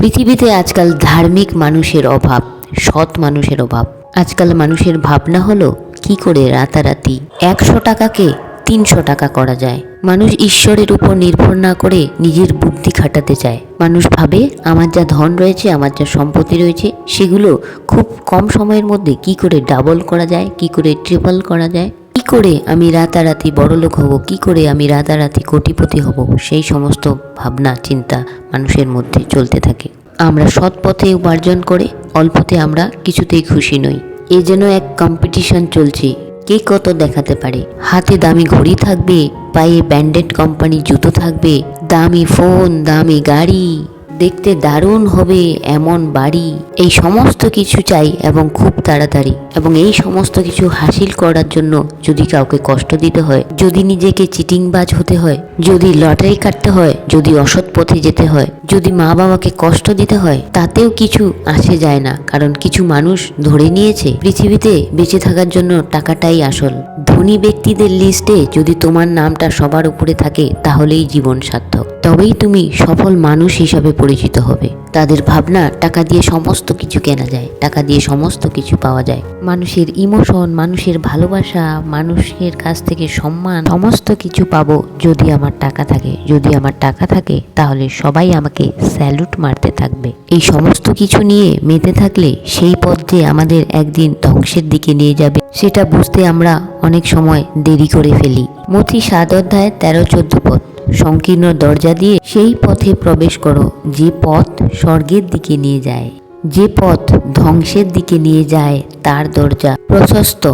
পৃথিবীতে আজকাল ধার্মিক মানুষের অভাব, সৎ মানুষের অভাব। আজকাল মানুষের ভাবনা হলো, কি করে রাতারাতি একশো টাকাকে তিনশো টাকা করা যায়? মানুষ ঈশ্বরের উপর নির্ভর না করে নিজের বুদ্ধি খাটাতে চায়। মানুষ ভাবে, আমার যা ধন রয়েছে, আমার যা সম্পত্তি রয়েছে, সেগুলো খুব কম সময়ের মধ্যে কি করে ডাবল করা যায়, কি করে ট্রিপল করা যায়। করে আমি রাতারাতি বড়লোক হব? কি করে আমি রাতারাতি কোটিপতি হব? সেই সমস্ত ভাবনা, চিন্তা মানুষের মধ্যে চলতে থাকে। আমরা সৎ পথে উপার্জন করে অল্পতে আমরা কিছুতেই খুশি নই। এ যেন এক কম্পিটিশন চলছে। কে কত দেখাতে পারে? হাতে দামি ঘড়ি থাকবে, পায়ে ব্যান্ডেড কোম্পানি জুতো থাকবে, দামি ফোন দামি গাড়ি। দেখতে দারুণ হবে এমন বাড়ি। এই সমস্ত কিছু চাই এবং খুব তাড়াতাড়ি। এবং এই সমস্ত কিছু হাসিল করার জন্য যদি কাউকে কষ্ট দিতে হয়, যদি নিজেকে চিটিংবাজ হতে হয়, যদি লটারি কাটতে হয়, যদি অসৎ পথে যেতে হয়, যদি মা বাবাকে কষ্ট দিতে হয়, তাতেও কিছু আসে যায় না। কারণ কিছু মানুষ ধরে নিয়েছে, পৃথিবীতে বেঁচে থাকার জন্য টাকাটাই আসল। ধনী ব্যক্তিদের লিস্টে যদি তোমার নামটা সবার উপরে থাকে, তাহলেই জীবন সার্থক। তবেই তুমি সফল মানুষ হিসাবে পরিচিত হবে। তাদের ভাবনা টাকা দিয়ে সমস্ত কিছু কেনা যায়, টাকা দিয়ে সমস্ত কিছু পাওয়া যায়। মানুষের ইমোশন মানুষের ভালোবাসা, মানুষের কাছ থেকে সম্মান, সমস্ত কিছু পাবো যদি আমার টাকা থাকে। যদি আমার টাকা থাকে, তাহলে সবাই আমাকে স্যালুট মারতে থাকবে। এই সমস্ত কিছু নিয়ে মেতে থাকলে সেই পথ যে আমাদের একদিন ধ্বংসের দিকে নিয়ে যাবে, সেটা বুঝতে আমরা অনেক সময় দেরি করে ফেলি। মথি সাত অধ্যায় তেরো চোদ্দ পথ। সংকীর্ণ দরজা দিয়ে সেই পথে প্রবেশ করো। যে পথ স্বর্গের দিকে নিয়ে যায়, যে পথ ধ্বংসের দিকে নিয়ে যায়, তার দরজা প্রশস্ত,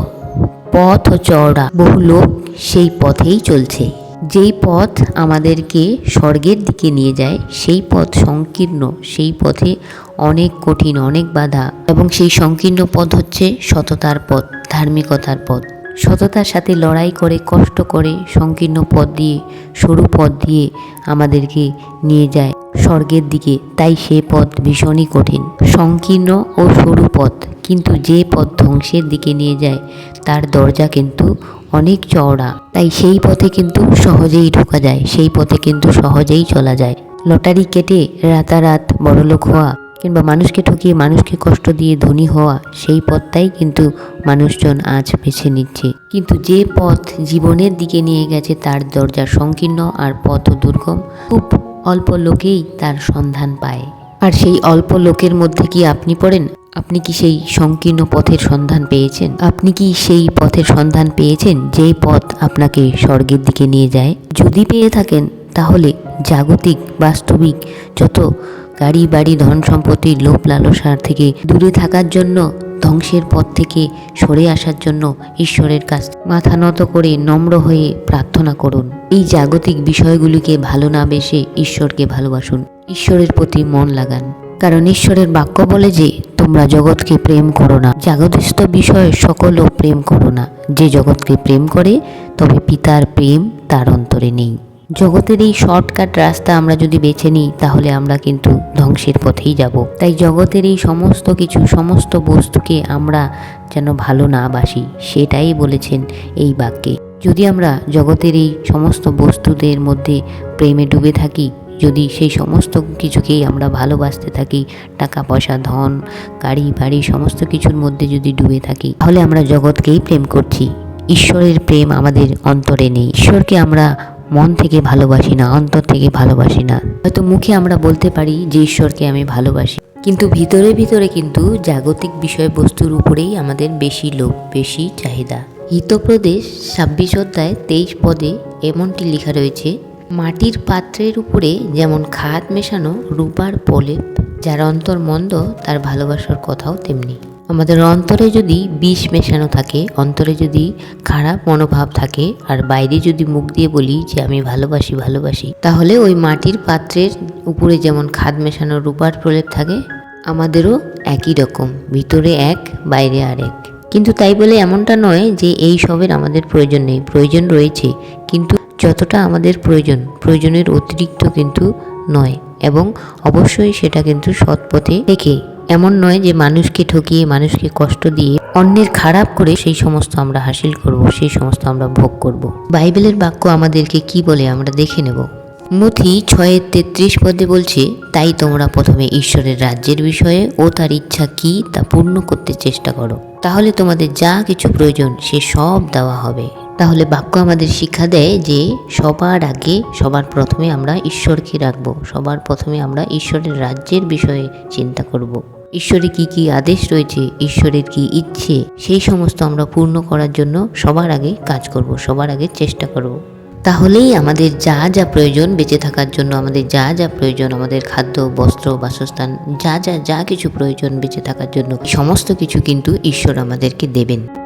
পথ ও চওড়া। বহু লোক সেই পথেই চলছে। যেই পথ আমাদেরকে স্বর্গের দিকে নিয়ে যায়, সেই পথ সংকীর্ণ, সেই পথে অনেক কঠিন, অনেক বাধা। এবং সেই সংকীর্ণ পথ হচ্ছে সততার পথ, ধার্মিকতার পথ। সততার সাথে লড়াই করে, কষ্ট করে, সংকীর্ণ পথ দিয়ে, সরু পথ দিয়ে আমাদেরকে নিয়ে যায় স্বর্গের দিকে। তাই সে পথ ভীষণই কঠিন। সংকীর্ণ ও সরু পথ, কিন্তু যে পথ ধ্বংসের দিকে নিয়ে যায়, তার দরজা কিন্তু অনেক চওড়া। তাই সেই পথে কিন্তু সহজেই ঢোকা যায়, সেই পথে কিন্তু সহজেই চলা যায়। লটারি কেটে রাতারাত বড়লোক হওয়া কিংবা মানুষকে ঠকিয়ে মানুষকে কষ্ট দিয়ে ধনী হওয়া, সেই পথটাই কিন্তু মানুষজন আজ বেছে নিচ্ছে। কিন্তু যে পথ জীবনের দিকে নিয়ে গেছে তার দরজা সংকীর্ণ আর পথ দুর্গম। খুব অল্প লোকেই তার সন্ধান পায়। আর সেই অল্প লোকের মধ্যে কি আপনি পড়েন? আপনি কি সেই সংকীর্ণ পথের সন্ধান পেয়েছেন? আপনি কি সেই পথের সন্ধান পেয়েছেন যেই পথ আপনাকে স্বর্গের দিকে নিয়ে যায়? যদি পেয়ে থাকেন, তাহলে জাগতিক, বাস্তবিক, যত গাড়ি, বাড়ি, ধন সম্পত্তির লোভ লালসার থেকে দূরে থাকার জন্য, ধ্বংসের পথ থেকে সরে আসার জন্য ঈশ্বরের কাছ মাথা নত করে নম্র হয়ে প্রার্থনা করুন। এই জাগতিক বিষয়গুলিকে ভালো না বেসে ঈশ্বরকে ভালোবাসুন। ঈশ্বরের প্রতি মন লাগান। কারণ ঈশ্বরের বাক্য বলে যে, তোমরা জগৎকে প্রেম করো না। জাগতিস্থ বিষয়ে সকলও প্রেম করো না। যে জগৎকে প্রেম করে, তবে পিতার প্রেম তার অন্তরে নেই। জগতের এই শর্টকাট রাস্তা আমরা যদি বেছে নিই, তাহলে আমরা কিন্তু ধ্বংসের পথেই যাব। তাই জগতের এই সমস্ত কিছু, সমস্ত বস্তুকে আমরা যেন ভালো না বাসি, সেটাই বলেছেন এই বাক্যে। যদি আমরা জগতের এই সমস্ত বস্তুদের মধ্যে প্রেমে ডুবে থাকি, যদি সেই সমস্ত কিছুকেই আমরা ভালোবাসতে থাকি, টাকা, পয়সা, ধন, গাড়ি, বাড়ি, সমস্ত কিছুর মধ্যে যদি ডুবে থাকি, তাহলে আমরা জগৎকেই প্রেম করছি। ঈশ্বরের প্রেম আমাদের অন্তরে নেই। ঈশ্বরকে আমরা মন থেকে ভালোবাসি না, অন্তর থেকে ভালোবাসি না। হয়তো মুখে আমরা বলতে পারি যে ঈশ্বরকে আমি ভালোবাসি। কিন্তু ভিতরে ভিতরে কিন্তু জাগতিক বিষয়বস্তুর উপরেই আমাদের বেশি লোভ, বেশি চাহিদা। হিতপ্রদেশ ছাব্বিশ অধ্যায় তেইশ পদে এমনটি লেখা রয়েছে, মাটির পাত্রের উপরে যেমন খাদ মেশানো রূপার প্রলেপ যার অন্তর মন্দ, তার ভালোবাসার কথাও তেমনি। আমাদের অন্তরে যদি বিষ মেশানো থাকে, অন্তরে যদি খারাপ মনোভাব থাকে, আর বাইরে যদি মুখ দিয়ে বলি যে আমি ভালোবাসি ভালোবাসি, তাহলে ওই মাটির পাত্রের উপরে যেমন খাদ মেশানো রূপার প্রলেপ থাকে, আমাদেরও একই রকম, ভিতরে এক, বাইরে আরেক। কিন্তু তাই বলে এমনটা নয় যে এই সবের আমাদের প্রয়োজন নেই, প্রয়োজন রয়েছে, কিন্তু যতটা আমাদের প্রয়োজন, প্রয়োজনের অতিরিক্ত কিন্তু নয়, এবং অবশ্যই সেটা কিন্তু সৎ পথে থেকে এমন নয় যে মানুষকে ঠকিয়ে, মানুষকে কষ্ট দিয়ে অন্যের খারাপ করে সেই সমস্ত আমরা হাসিল করব, সেই সমস্ত আমরা ভোগ করব। বাইবেলের বাক্য আমাদেরকে কি বলে আমরা দেখে নেব। মথি ছয়ের তেত্রিশ পদে বলছে, তাই তোমরা প্রথমে ঈশ্বরের রাজ্যের বিষয়ে ও তার ইচ্ছা কি তা পূর্ণ করতে চেষ্টা করো। তাহলে তোমাদের যা কিছু প্রয়োজন সে সব দেওয়া হবে। তাহলে বাক্য আমাদের শিক্ষা দেয় যে সবার আগে, সবার প্রথমে আমরা ঈশ্বরকে রাখব, সবার প্রথমে আমরা ঈশ্বরের রাজ্যের বিষয়ে চিন্তা করব। ঈশ্বরের কি কি আদেশ রয়েছে, ঈশ্বরের কি ইচ্ছে, সেই সমস্ত আমরা পূর্ণ করার জন্য সবার আগে কাজ করব, সবার আগে চেষ্টা করব তাহলেই আমাদের যা যা প্রয়োজন বেঁচে থাকার জন্য, আমাদের যা যা প্রয়োজন, আমাদের খাদ্য, বস্ত্র, বাসস্থান, যা যা যা কিছু প্রয়োজন বেঁচে থাকার জন্য সমস্ত কিছু কিন্তু ঈশ্বর আমাদেরকে দেবেন